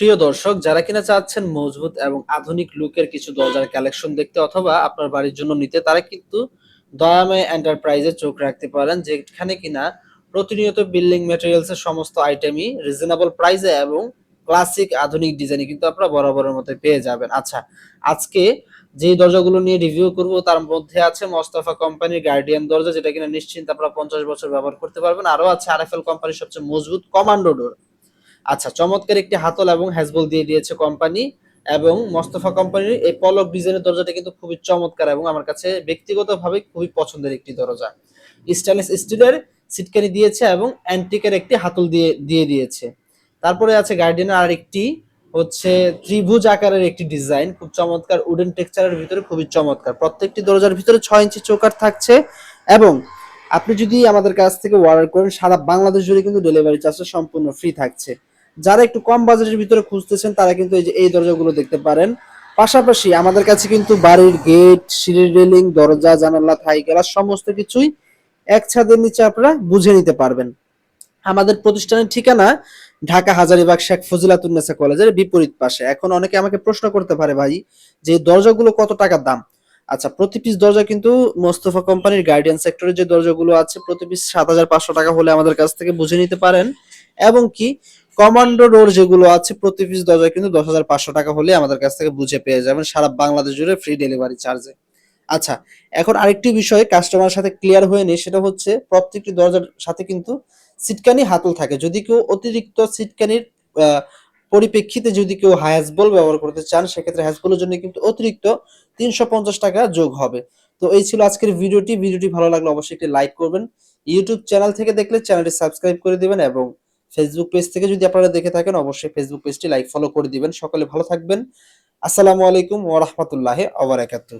প্রিয় দর্শক, যারা কিনা চাচ্ছেন মজবুত এবং আধুনিক লুকের কিছু দরজার কালেকশন দেখতে অথবা আপনার বাড়ির জন্য নিতে, তারা কিন্তু দয়াময় এন্টারপ্রাইজে চোখ রাখতে পারেন, যেখানে কিনা প্রতিনিয়ত বিল্ডিং ম্যাটেরিয়ালস এর সমস্ত আইটেমই রিজনেবল প্রাইসে এবং ক্লাসিক আধুনিক ডিজাইনে কিন্তু আপনারা বরাবরের মতো পেয়ে যাবেন। আচ্ছা আজকে যে দরজাগুলো নিয়ে রিভিউ করব, তার মধ্যে আছে মোস্তফা কোম্পানির গার্ডিয়ান দরজা, যেটা কিনা নিশ্চিন্ত আপনারা পঞ্চাশ বছর ব্যবহার করতে পারবেন। আরও আছে আরএফএল কোম্পানির সবচেয়ে মজবুত কমান্ডো ডোর আচ্ছা চমৎকার একটি হাতল এবং হ্যাজবল দিয়ে দিয়েছে কোম্পানি এবং মোস্তফা কোম্পানির এই পলক ডিজাইনের দরজাটা কিন্তু খুবই চমৎকার এবং আমার কাছে ব্যক্তিগতভাবে খুবই পছন্দের একটি দরজা। স্টেনলেস স্টিলের সিটকানি দিয়েছে এবং অ্যান্টিকের একটি হাতল দিয়ে দিয়ে দিয়েছে। তারপরে আছে গার্ডেনের আর একটি হচ্ছে ত্রিভুজ আকারের একটি ডিজাইন, খুব চমৎকার উডেন টেক্সচারের ভিতরে খুবই চমৎকার। প্রত্যেকটি দরজার ভিতরে ছয় ইঞ্চি চৌকাট থাকছে এবং আপনি যদি আমাদের কাছ থেকে অর্ডার করেন, সারা বাংলাদেশ জুড়ে কিন্তু ডেলিভারি চার্জটা সম্পূর্ণ ফ্রি থাকছে। যারা একটু কম বাজেটের ভিতরে খুঁজতেছেন, তারা কিন্তু এই যে, এই দরজাগুলো দেখতে পারেন। পাশাপাশি আমাদের কাছে কিন্তু বাড়ির গেট, সিঁড়ির রেলিং, দরজা, জানালা, থাই গেলা সমস্ত কিছুই এক ছাদের নিচে আপনারা বুঝে নিতে পারবেন। আমাদের প্রতিষ্ঠানের ঠিকানা ঢাকা হাজারিবাগ শেখ ফজিলাতুন্নেসা কলেজের বিপরীত পাশে। এখন অনেকে আমাকে প্রশ্ন করতে পারে, ভাই, যে দরজাগুলো কত টাকা দাম? আচ্ছা প্রতি পিস দরজা কিন্তু মোস্তফা কোম্পানির গার্ডিয়ান সেক্টরের যে দরজাগুলো আছে, প্রতি পিস সাত হাজার পাঁচশো টাকা হলে আমাদের কাছ থেকে বুঝে নিতে পারেন। এবং কি কমান্ডো ডোর যেগুলো আছে, প্রতি পিস দরজা কিন্তু দশ হাজার পাঁচশো টাকা হলে আমাদের কাছ থেকে বুঝে পেয়ে যাবেন সারা বাংলাদেশ জুড়ে ফ্রি ডেলিভারি চার্জে আচ্ছা এখন আরেকটি বিষয় কাস্টমারের সাথে ক্লিয়ার হয়ে নেই, সেটা হচ্ছে প্রত্যেকটি দরজার সাথে কিন্তু সিটকানি হাতল থাকে। যদি কেউ অতিরিক্ত সিটকানির পরিপ্রেক্ষিতে যদি কেউ হ্যাজবল ব্যবহার করতে চান, সেক্ষেত্রে হ্যাজবলের জন্য কিন্তু অতিরিক্ত তিনশো পঞ্চাশ টাকা যোগ হবে। তো এই ছিল আজকের ভিডিওটি। ভিডিওটি ভালো লাগলে অবশ্যই একটি লাইক করবেন। ইউটিউব চ্যানেল থেকে দেখলে চ্যানেলটি সাবস্ক্রাইব করে দিবেন এবং ফেসবুক পেজ থেকে যদি আপনারা দেখে থাকেন, অবশ্যই ফেসবুক পেজটি লাইক ফলো করে দিবেন। সকলে ভালো থাকবেন। আসসালামু আলাইকুম ওয়া রাহমাতুল্লাহি ওয়া বারাকাতুহু।